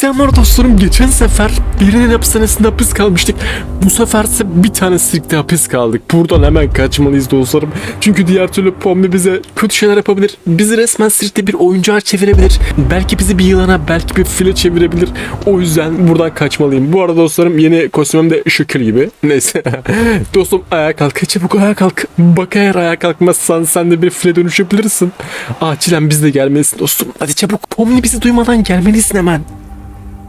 Selamlar dostlarım. Geçen sefer birinin hapishanesinde hapis kalmıştık. Bu seferse bir tane sirkte hapis kaldık. Buradan hemen kaçmalıyız dostlarım. Çünkü diğer türlü Pomni bize kötü şeyler yapabilir. Bizi resmen sirkte bir oyuncağa çevirebilir. Belki bizi bir yılana, belki bir file çevirebilir. O yüzden buradan kaçmalıyım. Bu arada dostlarım yeni kostümüm de şükür gibi. Neyse. Dostum ayağa kalk. Çabuk ayağa kalk. Bak eğer ayağa kalkmazsan sen de bir file dönüşebilirsin. Acilen biz de gelmelisin dostum. Hadi çabuk. Pomni bizi duymadan gelmelisin hemen.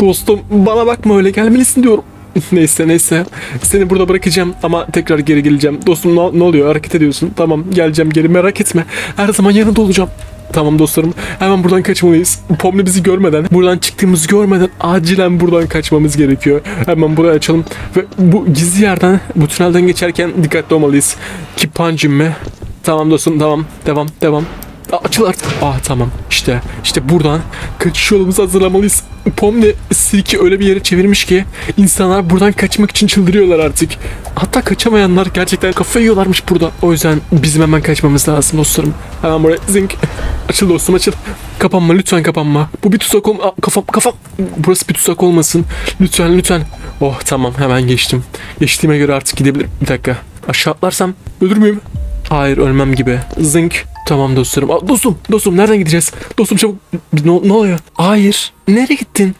Dostum bana bakma öyle gelmelisin diyorum. neyse neyse. Seni burada bırakacağım ama tekrar geri geleceğim. Dostum ne, ne oluyor hareket ediyorsun. Tamam geleceğim geri merak etme. Her zaman yanında olacağım. Tamam dostlarım hemen buradan kaçmalıyız. Pomni bizi görmeden, buradan çıktığımızı görmeden acilen buradan kaçmamız gerekiyor. Hemen burayı açalım ve bu gizli yerden, bu tünelden geçerken dikkatli olmalıyız. Ki pancim mi? Tamam dostum tamam devam devam. Açıl artık. Ah tamam işte işte buradan kaçış yolumuzu hazırlamalıyız. Pomni Silk'i öyle bir yere çevirmiş ki insanlar buradan kaçmak için çıldırıyorlar artık. Hatta kaçamayanlar gerçekten kafayı yiyorlarmış burada. O yüzden bizim hemen kaçmamız lazım dostlarım. Hemen buraya zink. Açıl dostum açıl. Kapanma lütfen kapanma. Bu bir tuzak. Aa, Kafam kafam. Burası bir tuzak olmasın. Lütfen lütfen. Oh tamam hemen geçtim. Geçtiğime göre artık gidebilirim. Bir dakika. Aşağı atlarsam ölür müyüm? Hayır ölmem gibi. Zınk. Tamam dostlarım. Aa, dostum, dostum nereden gideceğiz? Dostum çabuk. Ne, ne oluyor? Hayır. Nereye gittin?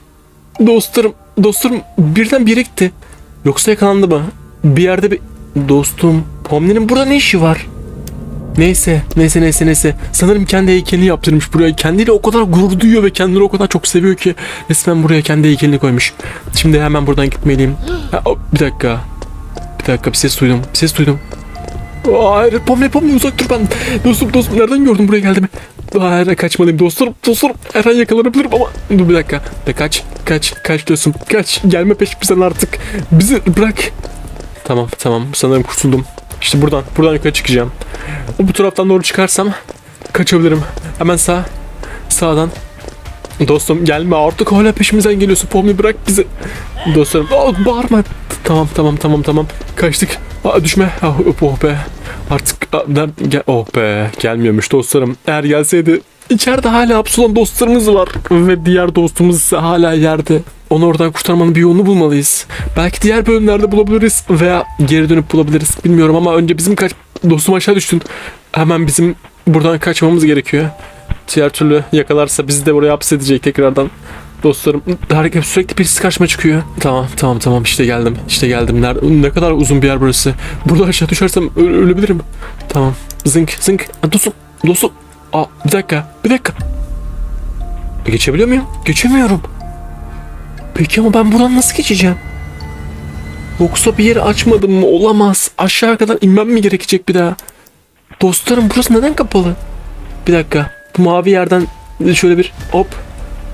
Dostlarım, dostlarım birden bir gitti. Yoksa yakalandı mı? Bir yerde bir... Dostum, Pomni'nin burada ne işi var? Neyse, neyse, neyse, neyse. Sanırım kendi heykelini yaptırmış buraya. Kendiyle o kadar gurur duyuyor ve kendini o kadar çok seviyor ki resmen buraya kendi heykelini koymuş. Şimdi hemen buradan gitmeliyim. Ha, bir dakika. Bir dakika bir ses duydum. Bir ses duydum. Hayır Pomni Pomni uzak dur ben. Dostum dostum nereden gördün buraya geldiğimi? Hayır kaçmalıyım dostlarım dostlarım her an yakalanabilirim ama dur bir dakika. De kaç kaç kaç dostum kaç gelme peşimizden artık bizi bırak. Tamam tamam sanırım kurtuldum. İşte buradan buradan yukarı çıkacağım. Bu taraftan doğru çıkarsam kaçabilirim. Hemen sağ sağdan. Dostum gelme artık hala peşimizden geliyorsun Pomni bırak bizi. Dostlarım aa, bağırma. Tamam tamam tamam tamam kaçtık. Aa, düşme. Ah, oh be. Artık nerede- oh be gelmiyormuş dostlarım. Eğer gelseydi içeride hala hapis olan dostlarımız var ve diğer dostumuz ise hala yerde. Onu oradan kurtarmanın bir yolunu bulmalıyız. Belki diğer bölümlerde bulabiliriz veya geri dönüp bulabiliriz. Bilmiyorum ama önce bizim kaç dostum aşağı düştün. Hemen bizim buradan kaçmamız gerekiyor. Diğer türlü yakalarsa bizi de buraya hapsedecek tekrardan. Dostlarım hareket sürekli birisi karşıma çıkıyor. Tamam tamam tamam işte geldim. İşte geldim. Nerede, ne kadar uzun bir yer burası. Burada aşağı düşersem ölebilirim. Tamam. Zınk zınk. Dostum dostum. Aa, bir dakika bir dakika. E, Geçebiliyor muyum? Geçemiyorum. Peki ama ben buradan nasıl geçeceğim? Yoksa bir yeri açmadım mı? Olamaz. Aşağı kadar inmem mi gerekecek bir daha? Dostlarım burası neden kapalı? Bir dakika. Bu mavi yerden şöyle bir hop.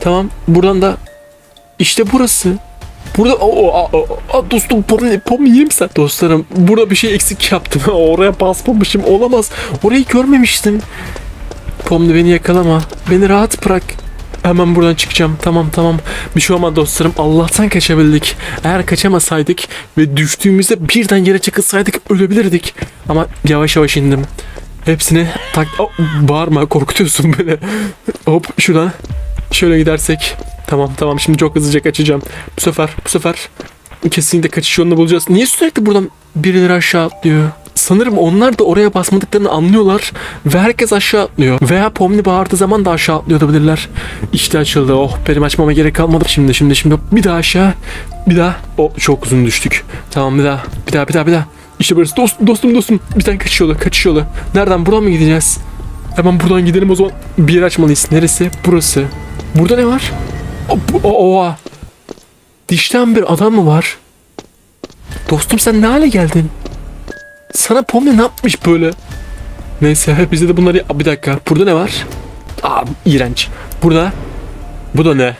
Tamam. Buradan da işte burası. Burada o, o, o, dostum pom, pom yiyeyim sen. Dostlarım burada bir şey eksik yaptım. Oraya basmamışım. Olamaz. Orayı görmemiştim. Pomni beni yakalama. Beni rahat bırak. Hemen buradan çıkacağım. Tamam tamam. Bir şey olmadı dostlarım. Allah'tan kaçabildik. Eğer kaçamasaydık ve düştüğümüzde birden yere çakılsaydık ölebilirdik. Ama yavaş yavaş indim. Hepsini tak... Oh, bağırma korkutuyorsun beni. Hop şuradan. Şöyle gidersek. Tamam tamam şimdi çok hızlıca kaçacağım. Bu sefer bu sefer kesinlikle kaçış yolunu bulacağız. Niye sürekli buradan birileri aşağı atlıyor? Sanırım onlar da oraya basmadıklarını anlıyorlar ve herkes aşağı atlıyor. Veya Pomni bağırdığı zaman da aşağı atlıyor olabilirler. İşte açıldı. Oh benim açmama gerek kalmadı. Şimdi şimdi şimdi bir daha aşağı. Bir daha. Oh çok uzun düştük. Tamam bir daha. Bir daha bir daha bir daha. İşte burası. Dost, dostum dostum. Bir tane kaçış yolu kaçış yolu. Nereden buradan mı gideceğiz? Hemen buradan gidelim o zaman. Bir yer açmalıyız. Neresi? Burası. Burada ne var? Oha. Dişten bir adam mı var? Dostum sen ne hale geldin? Sana Pomni ne yapmış böyle? Neyse bize de bunları... Bir dakika burada ne var? Aa iğrenç. Burada. Bu da ne?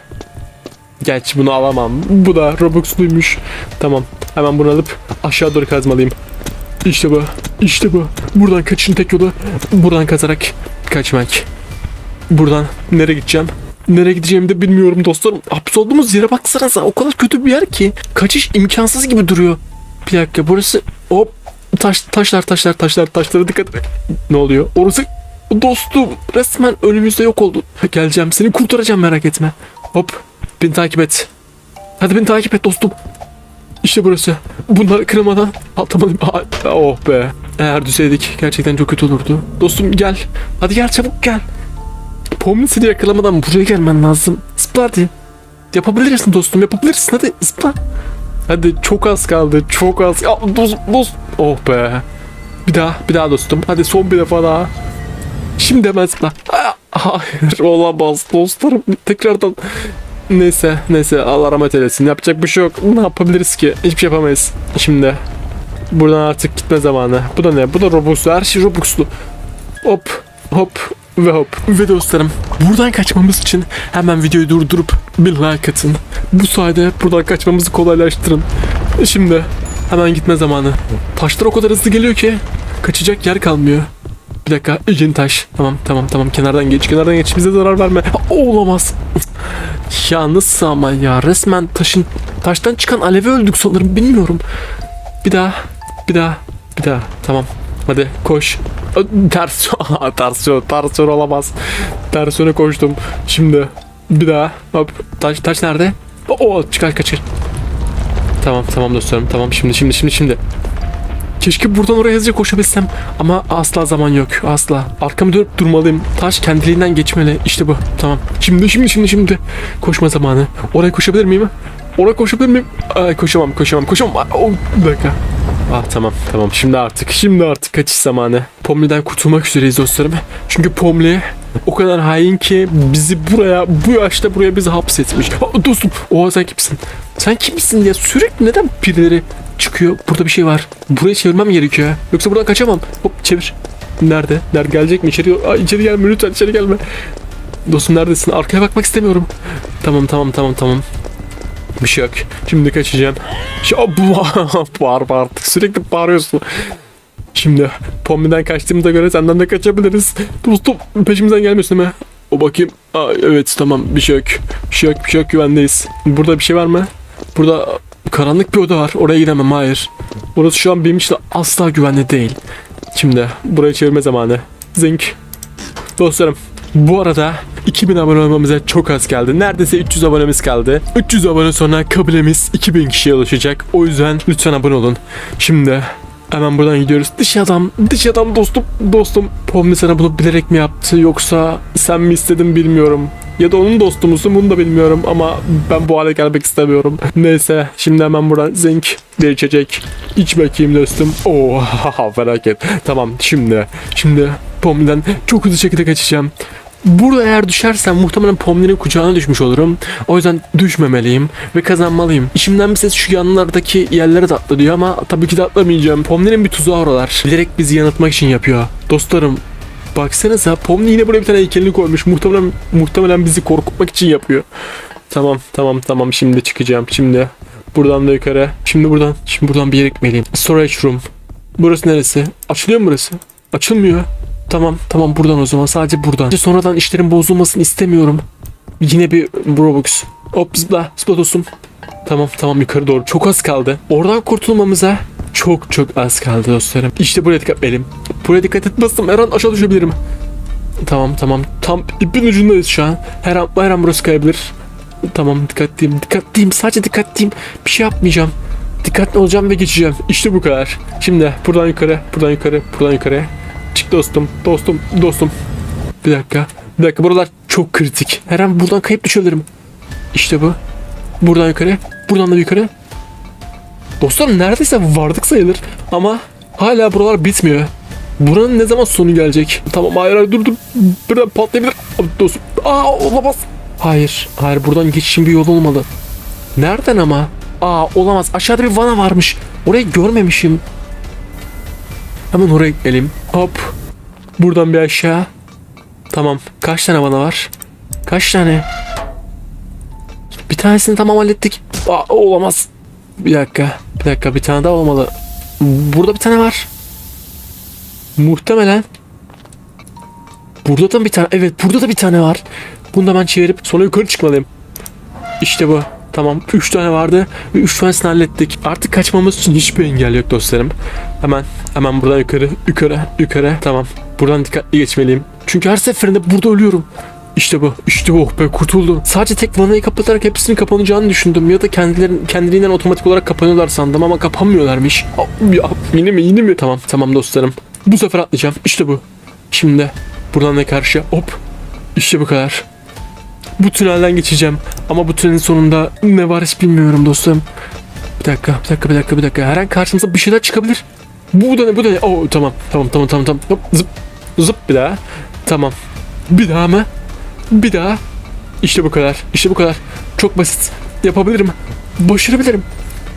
Gerçi bunu alamam. Bu da Robux'luymuş. Tamam. Hemen bunu alıp aşağı doğru kazmalıyım. İşte bu. İşte bu. Buradan kaçışın tek yolu. Buradan kazarak kaçmak. Buradan nereye gideceğim? Nereye gideceğimi de bilmiyorum dostlarım. Hapis olduğumuz yere baksanıza. O kadar kötü bir yer ki. Kaçış imkansız gibi duruyor. Bir dakika burası... Hop. Taş, taşlar taşlar taşlar taşlara dikkat. Ne oluyor? Orası dostum resmen önümüzde yok oldu. Geleceğim seni kurtaracağım merak etme. Hop Beni takip et. Hadi beni takip et dostum. İşte burası. Bunları kırmadan atlamalıyım. Aa, Oh be. Eğer düşseydik gerçekten çok kötü olurdu. Dostum gel. Hadi gel çabuk gel. Pomni seni yakalamadan buraya gelmen lazım. Zıpla hadi. Yapabilirsin dostum yapabilirsin hadi zıpla. Hadi çok az kaldı çok az. Ya, dost, dost. Oh be. Bir daha bir daha dostum. Hadi son bir defa daha. Şimdi hemen zıpla. Aa, Hayır olamaz dostlarım. Tekrardan. Neyse neyse Allah rahmet eylesin. Yapacak bir şey yok. Ne yapabiliriz ki? Hiçbir şey yapamayız. Şimdi buradan artık gitme zamanı. Bu da ne? Bu da Robux'lu. Her şey Robux'lu. Hop hop ve hop. Ve dostlarım buradan kaçmamız için hemen videoyu durdurup bir like atın. Bu sayede buradan kaçmamızı kolaylaştırın. Şimdi hemen gitme zamanı. Taşlar o kadar hızlı geliyor ki kaçacak yer kalmıyor. Bir dakika yeni taş. Tamam tamam tamam kenardan geç kenardan geç bize zarar verme. Ha, olamaz. Ya nasıl ama ya resmen taşın taştan çıkan alevi öldük sanırım bilmiyorum. Bir daha bir daha bir daha tamam hadi koş. Ters ters yön ters yön olamaz. Ters yöne koştum. Şimdi bir daha hop taş taş nerede? O çıkar kaçır. Tamam tamam dostlarım tamam şimdi şimdi şimdi şimdi. Keşke buradan oraya hızlıca koşabilsem ama asla zaman yok asla. Arkamı dönüp durmalıyım. Taş kendiliğinden geçmeli. İşte bu. Tamam. Şimdi şimdi şimdi şimdi. Koşma zamanı. Oraya koşabilir miyim? Oraya koşabilir miyim? Ay koşamam koşamam koşamam. Oh, bir dakika. Ah tamam tamam şimdi artık şimdi artık kaçış zamanı. Pomni'den kurtulmak üzereyiz dostlarım. Çünkü Pomni o kadar hain ki bizi buraya bu yaşta buraya bizi hapsetmiş. Aa, dostum oha sen kimsin? Sen kimsin ya sürekli neden birileri çıkıyor? Burada bir şey var. Burayı çevirmem gerekiyor. Yoksa buradan kaçamam. Hop çevir. Nerede? Nerede gelecek mi? İçeri, Aa, içeri gelme lütfen içeri gelme. Dostum neredesin? Arkaya bakmak istemiyorum. Tamam tamam tamam tamam. Bir şey yok. Şimdi kaçacağım. Bağır bağır artık. Sürekli bağırıyorsun. Şimdi Pomni'den kaçtığımıza göre senden de kaçabiliriz. Dostum peşimizden gelmiyorsun değil mi? O bakayım. Aa, evet tamam bir şey yok. Bir şey yok bir şey yok güvendeyiz. Burada bir şey var mı? Burada karanlık bir oda var. Oraya gidemem hayır. Burası şu an benim için asla güvenli değil. Şimdi buraya çevirme zamanı. Zink. Dostlarım bu arada 2000 abone olmamıza çok az kaldı. Neredeyse 300 abonemiz kaldı. 300 abone sonra kabilemiz 2000 kişiye ulaşacak. O yüzden lütfen abone olun. Şimdi hemen buradan gidiyoruz. Dış adam, dış adam dostum, dostum. Pomni sana bunu bilerek mi yaptı yoksa sen mi istedin bilmiyorum. Ya da onun dostu musun bunu da bilmiyorum ama ben bu hale gelmek istemiyorum. Neyse şimdi hemen buradan zinc bir içecek. İç bakayım dostum. Oo felaket. Tamam şimdi şimdi Pomni'den çok hızlı şekilde kaçacağım. Burada eğer düşersem muhtemelen Pomni'nin kucağına düşmüş olurum. O yüzden düşmemeliyim ve kazanmalıyım. İçimden bir ses şu yanlardaki yerlere de atla ama tabii ki de atlamayacağım. Pomni'nin bir tuzağı oralar. Bilerek bizi yanıltmak için yapıyor. Dostlarım baksanıza Pomni yine buraya bir tane heykelini koymuş. Muhtemelen muhtemelen bizi korkutmak için yapıyor. Tamam tamam tamam şimdi çıkacağım. Şimdi buradan da yukarı. Şimdi buradan şimdi buradan bir yere gitmeliyim. Storage room. Burası neresi? Açılıyor mu burası? Açılmıyor. Tamam tamam buradan o zaman sadece buradan. Sonradan işlerin bozulmasını istemiyorum. Yine bir Robux. Hop zıpla zıpla dostum. Tamam tamam yukarı doğru çok az kaldı. Oradan kurtulmamıza çok çok az kaldı dostlarım. İşte buraya dikkat edelim. Buraya dikkat etmezsem her an aşağı düşebilirim. Tamam tamam tam ipin ucundayız şu an. Her an, her an burası kayabilir. Tamam dikkatliyim dikkatliyim sadece dikkatliyim. Bir şey yapmayacağım. Dikkatli olacağım ve geçeceğim. İşte bu kadar. Şimdi buradan yukarı, buradan yukarı, buradan yukarı. Çık dostum, dostum, dostum. Bir dakika, bir dakika. Buralar çok kritik. Her an buradan kayıp düşebilirim. İşte bu. Buradan yukarı, buradan da yukarı. Dostlarım neredeyse vardık sayılır. Ama hala buralar bitmiyor. Buranın ne zaman sonu gelecek? Tamam hayır hayır dur dur. Birden patlayabilir. Dostum. Aa olamaz. Hayır, hayır buradan geçişin bir yolu olmalı. Nereden ama? Aa olamaz. Aşağıda bir vana varmış. Orayı görmemişim. Hemen oraya gidelim. Hop. Buradan bir aşağı. Tamam. Kaç tane vana var? Kaç tane? Bir tanesini tamam hallettik. Aa, olamaz. Bir dakika. Bir dakika. Bir tane daha olmalı. Burada bir tane var. Muhtemelen. Burada da bir tane. Evet burada da bir tane var. Bunu da ben çevirip sonra yukarı çıkmalıyım. İşte bu. Tamam 3 tane vardı ve 3 tanesini hallettik. Artık kaçmamız için hiçbir engel yok dostlarım. Hemen hemen buradan yukarı yukarı yukarı. Tamam buradan dikkatli geçmeliyim. Çünkü her seferinde burada ölüyorum. İşte bu. İşte bu. Oh be kurtuldum. Sadece tek vanayı kapatarak hepsinin kapanacağını düşündüm. Ya da kendilerin, kendiliğinden otomatik olarak kapanıyorlar sandım ama kapanmıyorlarmış. Ya, yine mi yine mi? Tamam tamam dostlarım. Bu sefer atlayacağım. İşte bu. Şimdi buradan da karşıya hop. İşte bu kadar. Bu tünelden geçeceğim. Ama bu tünelin sonunda ne var hiç bilmiyorum dostum. Bir dakika, bir dakika, bir dakika, bir dakika. Her an karşımıza bir şeyler çıkabilir. Bu da ne, bu da ne? Oo, tamam, tamam, tamam, tamam, tamam. Hop, zıp, zıp bir daha. Tamam. Bir daha mı? Bir daha. İşte bu kadar, işte bu kadar. Çok basit. Yapabilirim. Başarabilirim.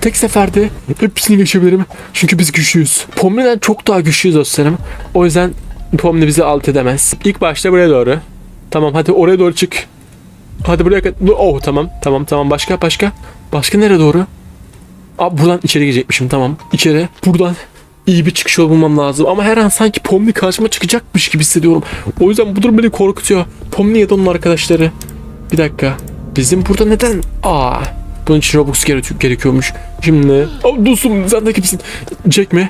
Tek seferde hepsini geçebilirim. Çünkü biz güçlüyüz. Pomni'den çok daha güçlüyüz dostlarım. O yüzden Pomni bizi alt edemez. İlk başta buraya doğru. Tamam hadi oraya doğru çık. Hadi buraya kadar. Oh tamam tamam tamam başka başka. Başka nereye doğru? Aa buradan içeri girecekmişim tamam. İçeri buradan iyi bir çıkış yolu bulmam lazım. Ama her an sanki Pomni karşıma çıkacakmış gibi hissediyorum. O yüzden bu durum beni korkutuyor. Pomni ya da onun arkadaşları. Bir dakika. Bizim burada neden? Aa. Bunun için Robux gere- gerekiyormuş. Şimdi... Aa, dostum sen de kimsin? Jack mi?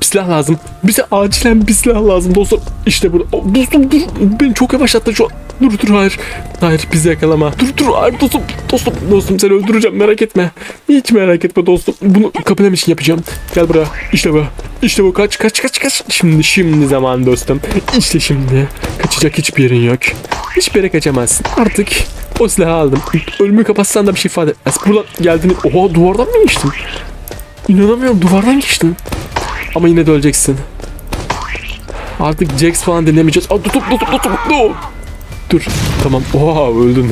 Silah lazım. Bize acilen bir silah lazım dostum. İşte. Aa, dostum dur. Beni çok yavaşlattı şu an. Dur dur hayır. Hayır bizi yakalama. Dur dur hayır dostum. Dostum dostum seni öldüreceğim merak etme. Hiç merak etme dostum. Bunu kapılam için yapacağım. Gel buraya. İşte bu. İşte bu kaç kaç kaç kaç. Şimdi şimdi zaman dostum. İşte şimdi. Kaçacak hiçbir yerin yok. Hiçbir yere kaçamazsın. Artık o silahı aldım. Ölümü kapatsan da bir şey ifade etmez. Buradan geldiğini... Oha duvardan mı geçtin? İnanamıyorum duvardan geçtin. Ama yine de öleceksin. Artık Jax falan dinlemeyeceğiz. Aa, dur dur dur dur dur dur. Tamam. Oha öldün.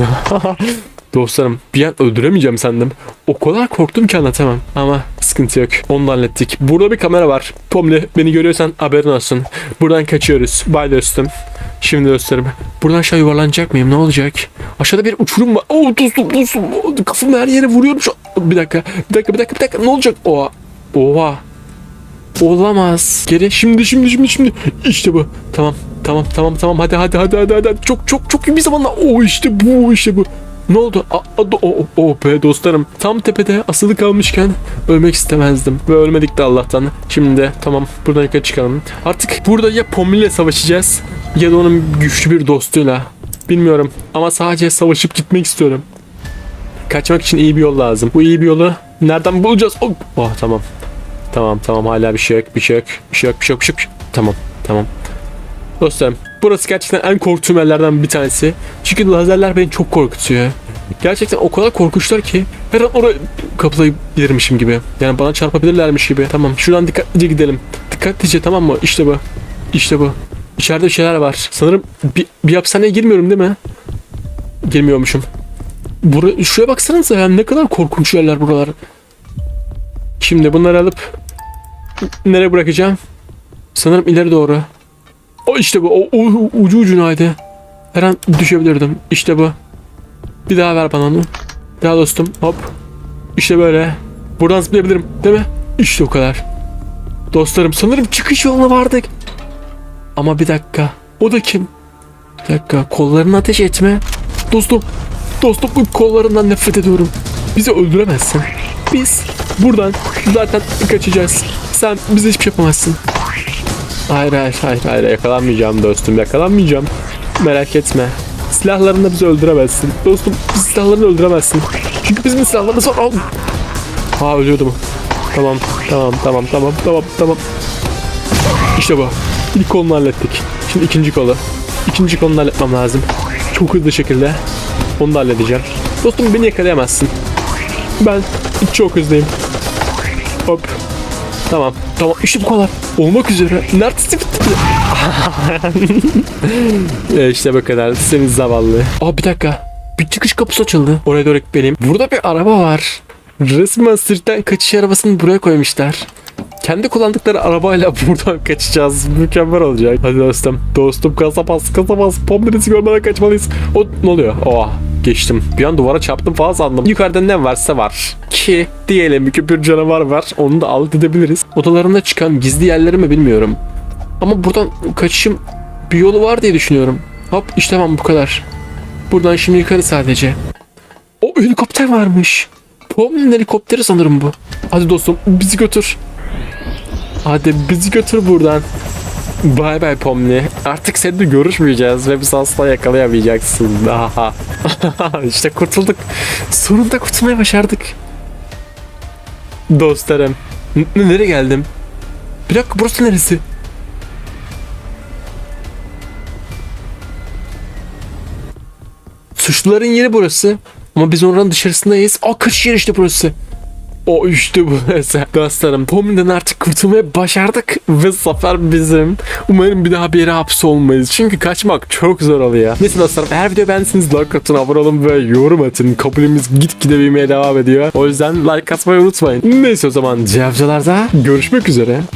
Dostlarım bir an öldüremeyeceğim sandım. O kadar korktum ki anlatamam. Ama sıkıntı yok. Onu da hallettik. Burada bir kamera var. Pomli beni görüyorsan haberin olsun. Buradan kaçıyoruz. Bay dostum. Şimdi dostlarım. Buradan aşağı yuvarlanacak mıyım? Ne olacak? Aşağıda bir uçurum var. Oo dostum dostum. Kafamı her yere vuruyorum şu an. Bir dakika. Bir dakika bir dakika bir dakika. Ne olacak? Oha. Oha. Olamaz. Geri şimdi şimdi şimdi şimdi. İşte bu. Tamam. Tamam tamam tamam hadi hadi hadi hadi hadi. Çok çok çok iyi bir zamanla. O işte bu işte bu. Ne oldu? A, a, o, o be dostlarım. Tam tepede asılı kalmışken ölmek istemezdim. Ve ölmedik de Allah'tan. Şimdi de tamam buradan yukarı çıkalım. Artık burada ya Pomni ile savaşacağız ya da onun güçlü bir dostuyla. Bilmiyorum ama sadece savaşıp gitmek istiyorum. Kaçmak için iyi bir yol lazım. Bu iyi bir yolu nereden bulacağız? Oh, oh tamam. Tamam tamam hala bir şey yok bir şey yok bir şey yok bir şey yok bir şey yok. şey. Tamam tamam. Dostlarım burası gerçekten en korktuğum yerlerden bir tanesi. Çünkü lazerler beni çok korkutuyor. Gerçekten o kadar korkunçlar ki her an oraya kapılayıp gelirmişim gibi. Yani bana çarpabilirlermiş gibi. Tamam şuradan dikkatlice gidelim. Dikkatlice tamam mı? İşte bu. İşte bu. İçeride şeyler var. Sanırım bir, bir hapishaneye girmiyorum değil mi? Girmiyormuşum. Bura, şuraya baksanıza ya ne kadar korkunç yerler buralar. Şimdi bunları alıp nereye bırakacağım? Sanırım ileri doğru. O işte bu. O, o ucu ucunaydı. Her an düşebilirdim. İşte bu. Bir daha ver bana onu. Bir Daha dostum. Hop. İşte böyle. Buradan zıplayabilirim. Değil mi? İşte o kadar. Dostlarım sanırım çıkış yoluna vardık. Ama bir dakika. O da kim? Bir dakika. Kollarını ateş etme. Dostum. Dostum bu kollarından nefret ediyorum. Bizi öldüremezsin. Biz buradan zaten kaçacağız. Sen bize hiçbir şey yapamazsın. Hayır hayır hayır hayır yakalanmayacağım dostum yakalanmayacağım. Merak etme. Silahlarınla bizi öldüremezsin. Dostum silahlarını öldüremezsin. Çünkü bizim silahlarımız var. Al. Ha ölüyordum. Tamam tamam tamam tamam tamam tamam. İşte bu. İlk kolunu hallettik. Şimdi ikinci kolu. İkinci kolunu halletmem lazım. Çok hızlı şekilde. Onu da halledeceğim. Dostum beni yakalayamazsın. Ben çok hızlıyım. Hop. Tamam. Tamam. İşte bu kadar. Olmak üzere. E işte bu kadar. Seni zavallı. Aa bir dakika. Bir çıkış kapısı açıldı. Oraya doğru benim. Burada bir araba var. Resmen sirkten kaçış arabasını buraya koymuşlar. Kendi kullandıkları arabayla buradan kaçacağız. Mükemmel olacak. Hadi dostum. Dostum kasa bas kasa bas. Pomlerisi görmeden kaçmalıyız. O ne oluyor? Oha geçtim. Bir an duvara çarptım falan sandım. Yukarıda ne varsa var. Ki diyelim ki bir canavar var. Onu da alt edebiliriz. Odalarında çıkan gizli yerleri mi bilmiyorum. Ama buradan kaçışım bir yolu var diye düşünüyorum. Hop işte tamam bu kadar. Buradan şimdi yukarı sadece. O helikopter varmış. Pomni'nin helikopteri sanırım bu. Hadi dostum bizi götür. Hadi bizi götür buradan. Bay bay Pomni. Artık seninle görüşmeyeceğiz ve bizi asla yakalayamayacaksın. Aha. işte kurtulduk. Sonunda kurtulmayı başardık. Dostlarım. N- nereye geldim? Bir dakika burası neresi? Suçluların yeri burası. Ama biz oranın dışarısındayız. Aa kaç yer işte burası. O işte burası. Dostlarım Pomni'den artık kurtulmayı başardık. Ve zafer bizim. Umarım bir daha bir yere hapsolmayız. Çünkü kaçmak çok zor oluyor. Neyse dostlarım eğer video beğendiyseniz like atın, abone olun ve yorum atın. Kabulümüz gitgide büyümeye devam ediyor. O yüzden like atmayı unutmayın. Neyse o zaman cevapçılarda görüşmek üzere.